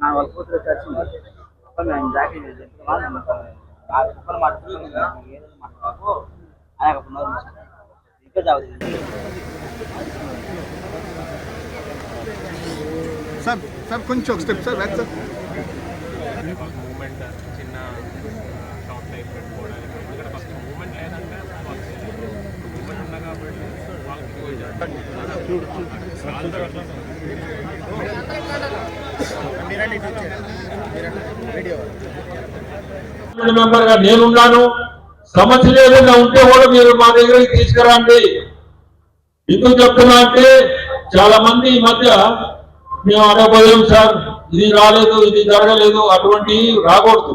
నా వాళ్ళ కూతురు వచ్చి అప్పుడు నేను జాకెట్ చెప్తున్నా నేను ఆ కుక్కలు మాట్లాడుతున్నాను ఏదో మాట్లాడుకో ఆయన అప్పుడు నోరు మూసుకో. ఇంకా చావు సార్ సార్ కొంచెం ఒక స్టెప్ సార్ బ్యాక్ సార్ మెంబర్గా నేనున్నాను. సమస్యలు ఏదైనా ఉంటే కూడా మీరు మా దగ్గరికి తీసుకురండి. ఎందుకు చెప్తున్నా అంటే చాలా మంది ఈ మధ్య మేము అడగబోయాం సార్ ఇది రాలేదు ఇది జరగలేదు అటువంటి రాకూడదు.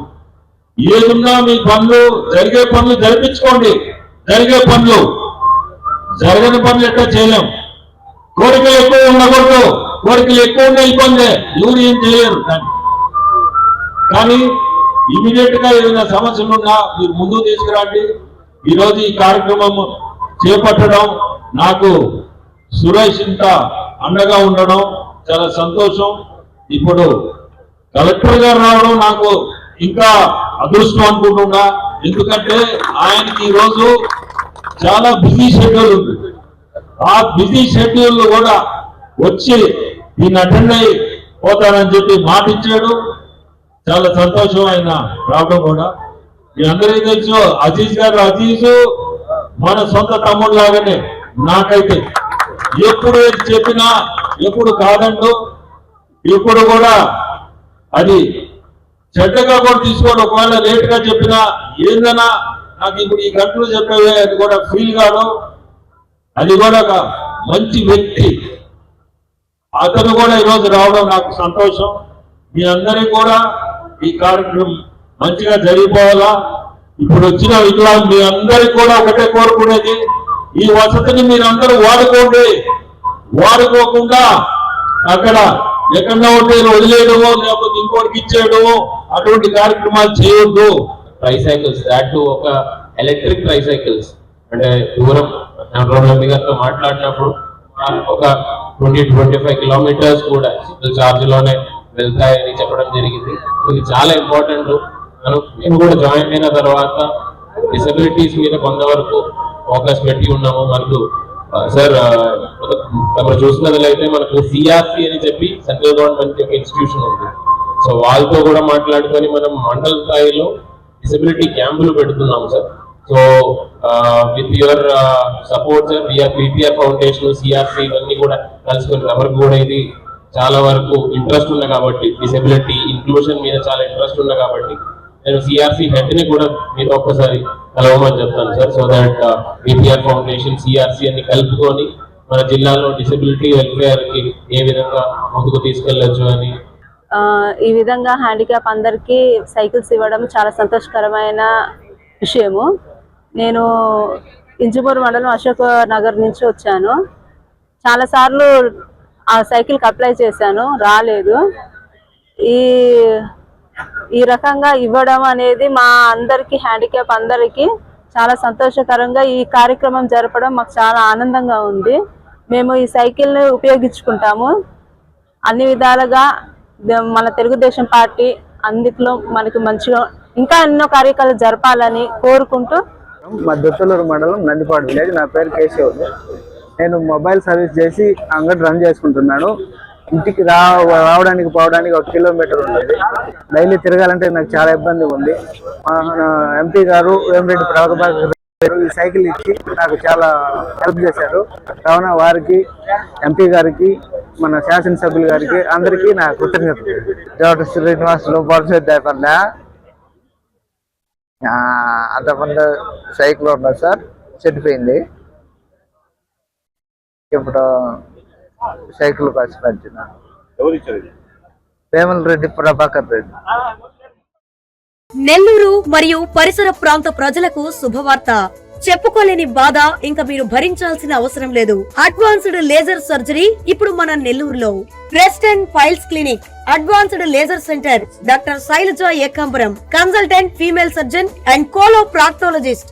ఏదున్నా మీ పనులు జరిగే పనులు జరిపించుకోండి. జరిగే పనులు. జరగని పనులు ఎట్లా చేయలేం. కోరికలు ఎక్కువ ఉండకూడదు. కోరికలు ఎక్కువ ఉండే ఇబ్బంది. ఎవరు ఏం చేయలేరు కానీ ఇమీడియట్గా ఏదైనా సమస్యలు ఉన్నా మీరు ముందు తీసుకురండి. ఈరోజు ఈ కార్యక్రమం చేపట్టడం నాకు సురేష్ ఇంత అండగా ఉండడం చాలా సంతోషం. ఇప్పుడు కలెక్టర్ గారు రావడం నాకు ఇంకా అదృష్టం అనుకుంటున్నా. ఎందుకంటే ఆయనకి ఈరోజు చాలా బిజీ షెడ్యూల్ ఉంది. ఆ బిజీ షెడ్యూల్ కూడా వచ్చి దీన్ని అటెండ్ అయ్యి పోతానని చెప్పి మాటిచ్చాడు చాలా సంతోషం ఆయన రావడం కూడా. మీ అందరికీ తెలుసు అజీజ్ గారు అజీజ్ మన సొంత తమ్ముడు లాగానే నాకైతే. ఎప్పుడు చెప్పినా ఎప్పుడు కాదండు. ఇప్పుడు కూడా అది చెడ్డగా కూడా తీసుకోండి. ఒకవేళ లేట్గా చెప్పినా ఏందన్నా నాకు ఇప్పుడు ఈ గంటలు చెప్పేవే అది కూడా ఫీల్ కాదు అది కూడా ఒక మంచి వ్యక్తి. అతను కూడా ఈరోజు రావడం నాకు సంతోషం. మీ అందరికీ కూడా ఈ కార్యక్రమం మంచిగా జరిగిపోవాలా? ఇప్పుడు వచ్చిన ఇట్లా మీ అందరికి కూడా ఒకటే కోరుకునేది ఈ వసతిని మీరందరూ వాడుకోండి. వాడుకోకుండా అక్కడ ఎక్కడో ఉంటే వదిలేయడమో లేకపోతే ఇంకోటికి ఇచ్చేయడమో అటువంటి కార్యక్రమాలు చేయొద్దు. ట్రైసైకిల్స్ దాట్ ఒక ఎలక్ట్రిక్ ట్రైసైకిల్స్ అంటే దూరం రోడ్ల గారితో మాట్లాడినప్పుడు ఒక ట్వంటీ ట్వంటీ ఫైవ్ కిలోమీటర్స్ కూడా సింగిల్ ఛార్జ్లోనే వెళ్తాయని చెప్పడం జరిగింది. ఇది చాలా ఇంపార్టెంట్. మనం మేము కూడా జాయిన్ అయిన తర్వాత డిసబిలిటీస్ మీద కొంతవరకు ఫోకస్ పెట్టి ఉన్నాము. మనకు సార్ మనం చూసినట్లయితే మనకు సిఆర్సి అని చెప్పి సెంట్రల్ గవర్నమెంట్ యొక్క ఇన్స్టిట్యూషన్ ఉంది. సో వాళ్ళతో కూడా మాట్లాడుకొని మనం మండల స్థాయిలో డిసబిలిటీ క్యాంపులు పెడుతున్నాము sir. So with your support sir we're BPR foundation CRC ఇవన్నీ కూడా కలుసుకుని ఎవరికి కూడా ఇది. చాలా వరకు ఇంట్రెస్ట్ ఉంది కాబట్టి డిసెబిలిటీ ఇంక్లూషన్ మీద చాలా ఇంట్రెస్ట్ ఉంది కాబట్టి నేను సిఆర్సీ హెడ్ని కూడా మీరు ఒక్కసారి కలవమని చెప్తాను sir. So that BPR foundation CRC అన్ని కలుపుకొని మన జిల్లాలో డిసెబిలిటీ వెల్ఫేర్కి ఏ విధంగా ముందుకు తీసుకెళ్ళొచ్చు అని. ఈ విధంగా హ్యాండిక్యాప్ అందరికీ సైకిల్స్ ఇవ్వడం చాలా సంతోషకరమైన విషయము. నేను ఇంజమూరు మండలం అశోక్ నగర్ నుంచి వచ్చాను. చాలాసార్లు ఆ సైకిల్కి అప్లై చేశాను రాలేదు. ఈ ఈ రకంగా ఇవ్వడం అనేది మా అందరికీ హ్యాండిక్యాప్ అందరికీ చాలా సంతోషకరంగా ఈ కార్యక్రమం జరపడం మాకు చాలా ఆనందంగా ఉంది. మేము ఈ సైకిల్ని ఉపయోగించుకుంటాము. అన్ని విధాలుగా మన తెలుగుదేశం పార్టీ అందులో మనకి మంచిగా ఇంకా ఎన్నో కార్యక్రమాలు జరపాలని కోరుకుంటూ మా దొత్తలూరు మండలం నందిపాడు విలేజ్. నా పేరు కేశవ్. నేను మొబైల్ సర్వీస్ చేసి అంగడి రన్ చేసుకుంటున్నాను. ఇంటికి రా రావడానికి పోవడానికి ఒక కిలోమీటర్ ఉంటుంది. డైలీ తిరగాలంటే నాకు చాలా ఇబ్బంది ఉంది. ఎంపీ గారు వేమిరెడ్డి ప్రభాకర్ ఈ సైకిల్ ఇచ్చి నాకు చాలా హెల్ప్ చేశారు. కావున వారికి ఎంపీ గారికి మన శాసనసభ్యులు గారికి అందరికీ నా కృతజ్ఞతలు. జోట శ్రీనివాసులు పరిశుద్ధ అంతకుముందు సైకిల్ ఉన్నది సార్ చెడిపోయింది. ఇప్పుడు సైకిల్ ఖర్చు పెంచిన వేముల రెడ్డి ప్రభాకర్ రెడ్డి. నెల్లూరు మరియు పరిసర ప్రాంత ప్రజలకు శుభవార్త. చెప్పుకోలేని బాధ ఇంకా మీరు భరించాల్సిన అవసరం లేదు. అడ్వాన్స్డ్ లేజర్ సర్జరీ ఇప్పుడు మన నెల్లూరులో. Breast and piles clinic advanced laser centre doctor Sailaja Ekambaram consultant female surgeon and coloproctologist